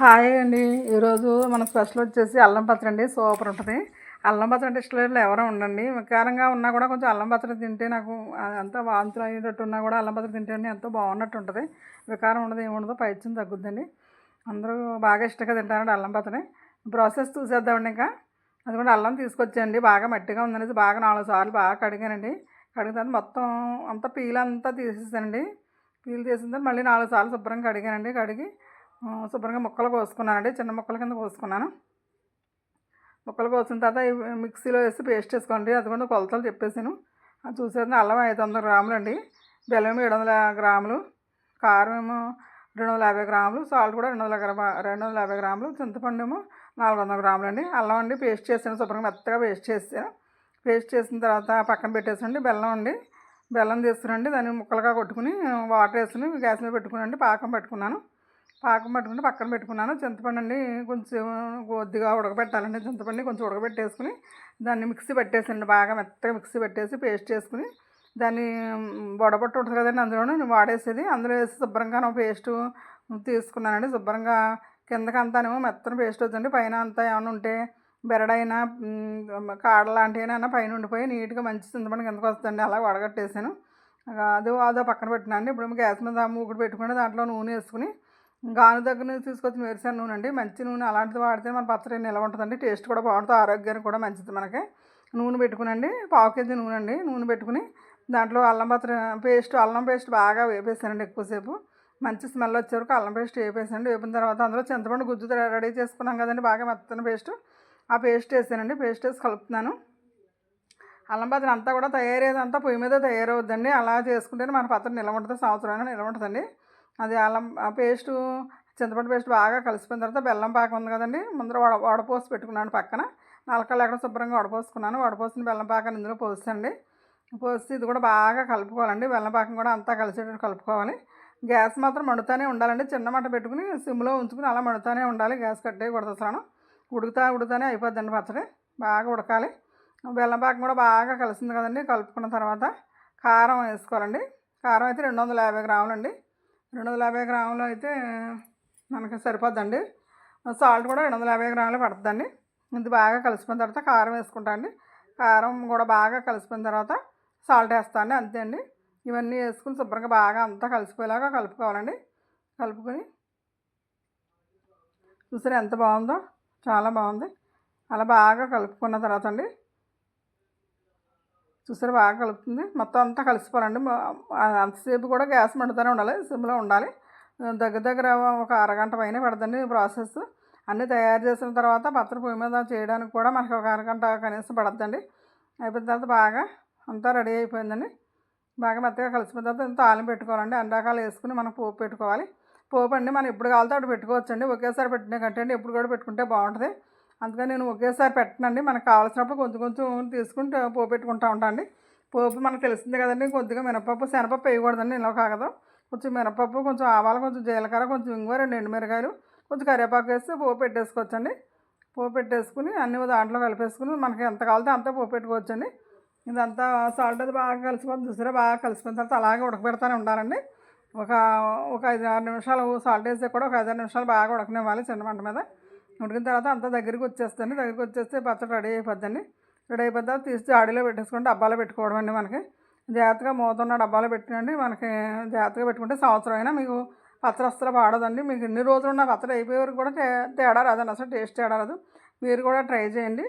Hi అండి. ఈరోజు మన స్పెషల్ వచ్చేసి అల్లం పత్ర అండి. సూపర్ ఉంటుంది. అల్లం పత్ర అంటే ఇష్టం ఎవరో ఉండండి. వికారంగా ఉన్నా కూడా కొంచెం అల్లం పత్ర తింటే నాకు అంత వాంతులు అయ్యేటట్టు ఉన్నా కూడా అల్లం పత్ర తింటే ఎంతో బాగున్నట్టు ఉంటుంది. వికారం ఉండదు ఏముండదు పైచ్యం తగ్గుద్దండి. అందరూ బాగా ఇష్టంగా తింటారండి అల్లం పత్రని ప్రాసెస్ చూసేద్దామండి ఇంకా. అది కూడా అల్లం తీసుకొచ్చేయండి బాగా మట్టిగా ఉందనేసి బాగా నాలుగు సార్లు బాగా కడిగానండి. కడిగిన తర్వాత మొత్తం అంతా పీల్ అంతా తీసేసానండి. పీల్ తీసిన తర్వాత మళ్ళీ నాలుగు సార్లు శుభ్రంగా కడిగానండి. కడిగి శుభ్రంగా ముక్కలు కోసుకున్నానండి. చిన్న ముక్కల కింద కోసుకున్నాను. ముక్కలు కోసిన తర్వాత మిక్సీలో వేసి పేస్ట్ వేసుకోండి అది కూడా కొలతలు చెప్పేసాను అది చూసేది అల్లం ఐదు వందల గ్రాములు అండి. బెల్లం ఏడు వందల గ్రాములు. కారం ఏమో రెండు వందల యాభై గ్రాములు. సాల్ట్ కూడా రెండు వందల రెండు వందల యాభై గ్రాములు. చింతపండు ఏమో నాలుగు వందల గ్రాములు అండి. అల్లం అండి పేస్ట్ చేసాను శుభ్రంగా మెత్తగా పేస్ట్ చేసాను పేస్ట్ చేసిన తర్వాత పక్కన పెట్టేసండి బెల్లం అండి. బెల్లం తీసుకురండి. దాన్ని ముక్కలుగా కొట్టుకుని వాటర్ వేసుకుని గ్యాస్ మీద పెట్టుకునండి పాకం పెట్టుకున్నాను. పాకం పట్టుకుని పక్కన పెట్టుకున్నాను. చింతపండు అండి కొంచెం కొద్దిగా ఉడకబెట్టాలండి. చింతపండు కొంచెం ఉడకబెట్టేసుకుని దాన్ని మిక్సీ పెట్టేసండి బాగా మెత్తగా మిక్సీ పెట్టేసి పేస్ట్ చేసుకుని దాన్ని బొడబొట్టు ఉంటుంది కదండి అందులో వాడేసేది. అందులో వేసి శుభ్రంగా నా పేస్ట్ తీసుకున్నానండి. శుభ్రంగా కిందకి మెత్తన పేస్ట్ వద్దండి. పైన అంతా ఏమైనా ఉంటే బెరడైనా మ్, కాడ లాంటివైనా పైన ఉండిపోయి నీట్గా మంచి చింతపండు కిందకి వస్తుందండి. అలా వడగట్టేసాను. అది అదో పక్కన పెట్టినండి ఇప్పుడు గ్యాస్ మీద మూకుడు పెట్టుకుని దాంట్లో నూనె వేసుకుని గాను దగ్గర నుంచి తీసుకొచ్చిన వేరుశెనగ నూనె అండి. మంచి నూనె అలాంటిది వాడితే మన పచ్చడి నిలవ ఉంటుందండి? టేస్ట్ కూడా బాగుంటుంది. ఆరోగ్యానికి కూడా మంచిది మనకి. నూనె పెట్టుకునండి. పావు కేజీ నూనె అండి. నూనె పెట్టుకుని దాంట్లో అల్లం పత్ర పేస్ట్ అల్లం పేస్ట్ బాగా వేపేసానండి ఎక్కువసేపు. మంచి స్మెల్ వచ్చే వరకు అల్లం పేస్ట్ వేపేసానండి. వేపిన తర్వాత అందులో చింతపండు గుజ్జు రెడీ చేసుకున్నాం కదండి. బాగా మెత్తన పేస్ట్. ఆ పేస్ట్ వేసానండి. పేస్ట్ వేసి కలుపుతున్నాను. అల్లం పత్రి అంతా కూడా తయారయ్యేదంతా పొయ్యి మీద తయారవుద్దండి. అలా చేసుకుంటేనే మన పచ్చడి నిలవ ఉంటుంది సంవత్సరం నిలవ ఉంటుందండి. అది అల్లం ఆ పేస్టు చింతపండు పేస్ట్ బాగా కలిసిపోయిన తర్వాత బెల్లం పాకం ఉంది కదండి ముందర వడ వడపోసి పెట్టుకున్నాను పక్కన. నలకలు ఎక్కడ శుభ్రంగా వడపోసుకున్నాను. వడపోసిన బెల్లం పాకాన్ని ఇందులో పోసండి. పోసి ఇది కూడా బాగా కలుపుకోవాలండి. బెల్లం పాకం కూడా అంతా కలిసేటట్టు కలుపుకోవాలి. గ్యాస్ మాత్రం మండుతానే ఉండాలండి. చిన్న మంట పెట్టుకుని సిమ్లో ఉంచుకుని అలా మండుతానే ఉండాలి. గ్యాస్ కట్టేయకూడదు అసలు ఉడుకుతా ఉడుకుతానే అయిపోద్దండి పచ్చడి. బాగా ఉడకాలి. బెల్లం పాకం కూడా బాగా కలిసింది కదండి. కలుపుకున్న తర్వాత కారం వేసుకోవాలండి. కారం అయితే రెండు వందల యాభై గ్రాములు అండి రెండు వందల యాభై గ్రాములు అయితే మనకి సరిపోద్దండి. సాల్ట్ కూడా రెండు వందల యాభై గ్రాములు పడుతుందండి. ఇది బాగా కలిసిపోయిన తర్వాత కారం వేసుకుంటా అండి. కారం కూడా బాగా కలిసిపోయిన తర్వాత సాల్ట్ వేస్తాను అంతే అండి. ఇవన్నీ వేసుకుని శుభ్రంగా బాగా అంతా కలిసిపోయేలాగా కలుపుకోవాలండి. కలుపుకొని చూసారా ఎంత బాగుందో? చాలా బాగుంది. అలా బాగా కలుపుకున్న తర్వాత అండి చూసారా? బాగా కలుపుతుంది. మొత్తం అంతా కలిసిపోవాలండి. అంతసేపు కూడా గ్యాస్ మండుతూనే ఉండాలి. సిమ్లో ఉండాలి. దగ్గర దగ్గర ఒక అరగంట పైన పడుతుంది ప్రాసెస్. అన్నీ తయారు చేసిన తర్వాత పత్ర పొయ్యి మీద చేయడానికి కూడా మనకి ఒక అరగంట కనీసం పడద్దండి. అయిపోయిన తర్వాత బాగా అంతా రెడీ అయిపోయిందండి. బాగా మెత్తగా కలిసిపోయిన తర్వాత ఇంత పెట్టుకోవాలండి. అన్ని రకాలు వేసుకుని మనం పోపు పెట్టుకోవాలి. పోపు అండి మనం ఎప్పుడు కావాలితే అటు పెట్టుకోవచ్చండి. ఒకేసారి పెట్టిన కంటే ఎప్పుడు కూడా పెట్టుకుంటే బాగుంటుంది. అందుకని నేను ఒకేసారి పెట్టనండి. మనకు కావాల్సినప్పుడు కొంచెం కొంచెం తీసుకుంటూ పోపు పెట్టుకుంటా ఉంటాను అండి పోపు మనకు తెలిసిందే కదండి కొద్దిగా మినపప్పు శనపప్పు వేయకూడదండి ఇలా కాగదు. కొంచెం మినపప్పు కొంచెం ఆవాలు కొంచెం జీలకర్ర కొంచెం ఇంగువ రెండు ఎండుమిరకాయలు కొంచెం కరివేపాకు వేసి పోపు పెట్టేసుకోవచ్చండి. పోపు పెట్టేసుకుని అన్ని దాంట్లో కలిపేసుకుని మనకి ఎంత కావాలితే అంతా పోపు పెట్టుకోవచ్చండి. ఇదంతా సాల్ట్ అది బాగా కలిసిపోతుంది చూసారా? బాగా కలిసిపోయిన తర్వాత అలాగే ఉడకబెడతానే ఉండాలండి. ఒక ఒక ఐదు ఆరు నిమిషాలు సాల్ట్ వేస్తే కూడా ఒక ఐదు ఆరు నిమిషాలు బాగా ఉడకనివ్వాలి చిన్న మంట మీద. ఉడికిన తర్వాత అంతా దగ్గరికి వచ్చేస్తుంది. దగ్గరికి వచ్చేస్తే పచ్చడి రెడీ అయిపోద్దండి. రెడీ అయిపోయిన తర్వాత తీసి జాడీలో పెట్టేసుకుంటే డబ్బాలో పెట్టుకోవడం అండి మనకి. జాగ్రత్తగా మూతున్న డబ్బాలో పెట్టినండి. మనకి జాగ్రత్తగా పెట్టుకుంటే సంవత్సరం అయినా మీకు పచ్చడి అస్సలు పాడదండి. మీకు ఎన్ని రోజులు ఉన్న పచ్చడి అయిపోయే వరకు కూడా తేడా రాదండి. అసలు టేస్ట్ తేడా రాదు. మీరు కూడా ట్రై చేయండి.